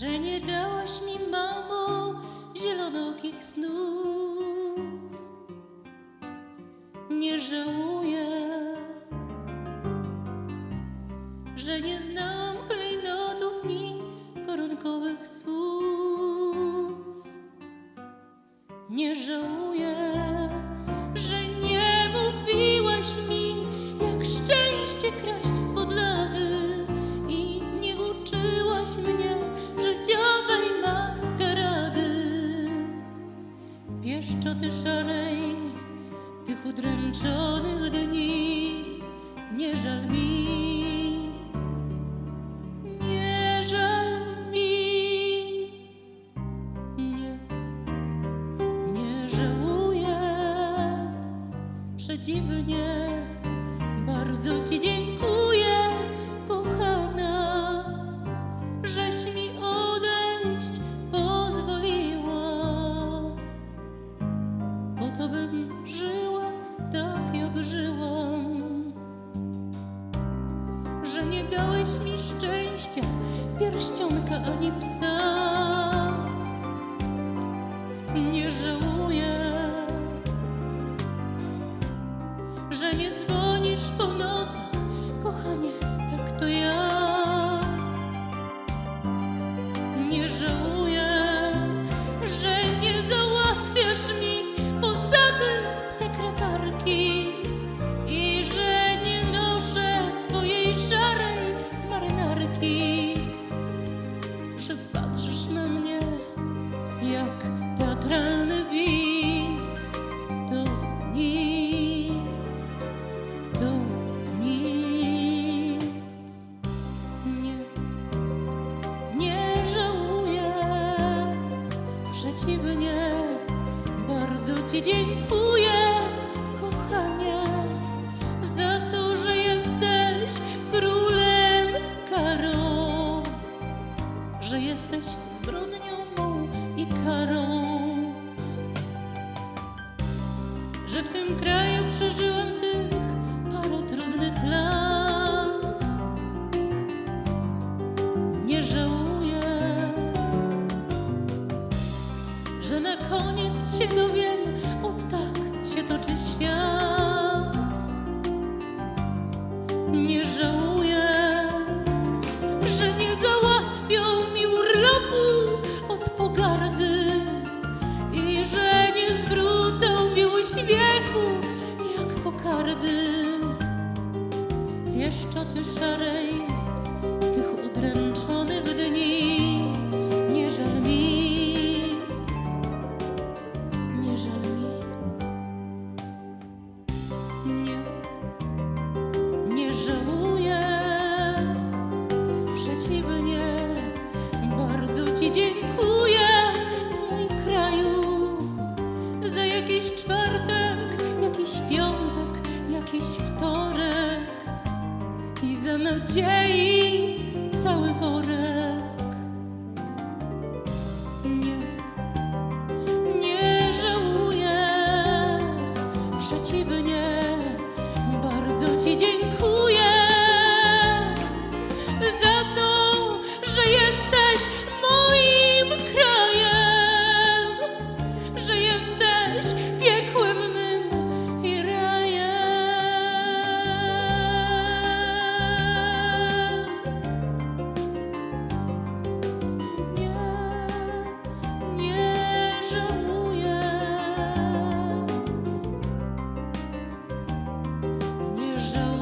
że nie dałaś mi, mamo, zielonokich snów. Nie żałuję, że nie znałam klejnotów ni koronkowych słów. Nie żałuję, udręczonych dni. Nie żal mi, nie żal mi, nie. Nie żałuję, przeciwnie, bardzo Ci dziękuję, nie dałeś mi szczęścia, pierścionka ani psa marynarki. Że patrzysz na mnie jak teatralny widz. To nic, to nic. Nie, nie żałuję. Przeciwnie, bardzo Ci dziękuję, jesteś zbrodnią mą i karą. Że w tym kraju przeżyłam tych parę trudnych lat. Nie żałuję, że na koniec się dowiem, od tak się toczy świat. Pieszczoty szarej tych udręczonych dni. Nie żal mi, nie żal mi, nie, nie żałuję. Przeciwnie, bardzo Ci dziękuję, mój kraju, za jakiś czwartek, jakiś piątek, jakiś wtorek nadziei cały worek. Nie żałuję.